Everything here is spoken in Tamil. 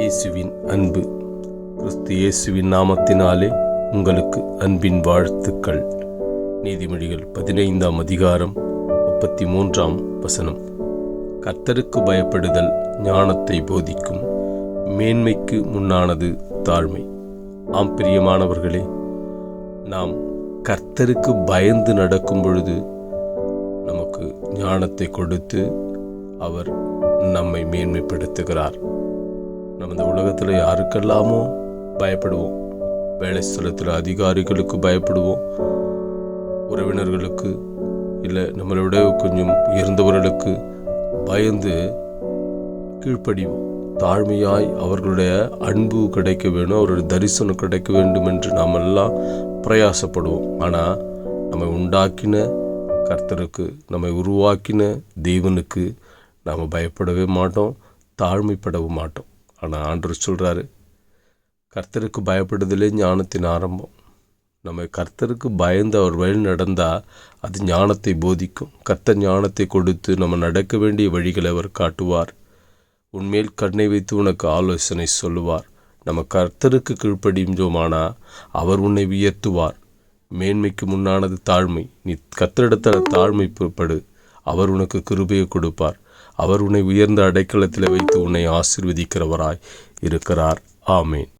இயேசுவின் அன்பு. கிறிஸ்து இயேசுவின் நாமத்தினாலே உங்களுக்கு அன்பின் வாழ்த்துக்கள். நீதிமொழிகள் பதினைந்தாம் அதிகாரம் முப்பத்தி மூன்றாம் வசனம். கர்த்தருக்கு பயப்படுதல் ஞானத்தை போதிக்கும் மேன்மைக்கு முன்னானது தாழ்மை. ஆம் பிரியமானவர்களே நாம் கர்த்தருக்கு பயந்து நடக்கும் பொழுது நமக்கு ஞானத்தை கொடுத்து அவர் நம்மை மேன்மைப்படுத்துகிறார். நம்ம இந்த உலகத்தில் யாருக்கெல்லாமோ பயப்படுவோம். வேலை ஸ்தலத்தில் அதிகாரிகளுக்கு பயப்படுவோம். உறவினர்களுக்கு இல்லை நம்மளை விட கொஞ்சம் உயர்ந்தவர்களுக்கு பயந்து கீழ்ப்படிவோம். தாழ்மையாய் அவர்களுடைய அன்பு கிடைக்க வேணும் அவருடைய தரிசனம் கிடைக்க வேண்டும் என்று நாம் எல்லாம் பிரயாசப்படுவோம். ஆனால் நம்மை உண்டாக்கின கர்த்தருக்கு நம்மை உருவாக்கின தேவனுக்கு நாம் பயப்படவே மாட்டோம் தாழ்மைப்படவும் மாட்டோம். ஆனால் ஆண்டவர் சொல்கிறாரு கர்த்தருக்கு பயப்படுதலே ஞானத்தின் ஆரம்பம். நம்ம கர்த்தருக்கு பயந்து அவர் வழி நடந்தால் அது ஞானத்தை போதிக்கும். கர்த்தர் ஞானத்தை கொடுத்து நம்ம நடக்க வேண்டிய வழிகளை அவர் காட்டுவார். உன்மேல் கண்ணை வைத்து உனக்கு ஆலோசனை சொல்லுவார். நம்ம கர்த்தருக்கு கீழ்ப்படிஞ்சோமானா அவர் உன்னை உயர்த்துவார். மேன்மைக்கு முன்னானது தாழ்மை. நீ கத்தரிடத்தை தாழ்மை படு அவர் உனக்கு கிருபையை கொடுப்பார். அவர் உன்னை உயர்ந்த அடைக்கலத்தில் வைத்து உன்னை ஆசிர்வதிக்கிறவராய் இருக்கிறார். ஆமேன்.